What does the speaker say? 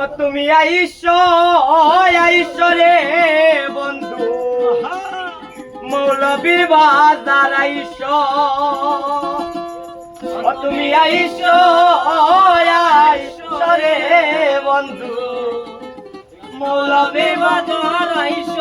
ও তুমি আইস আইস বন্ধু। মৌলবীর বাজার আইস। ও তুমি আইস আইস বন্ধু। মৌলবীর বাজার আইস।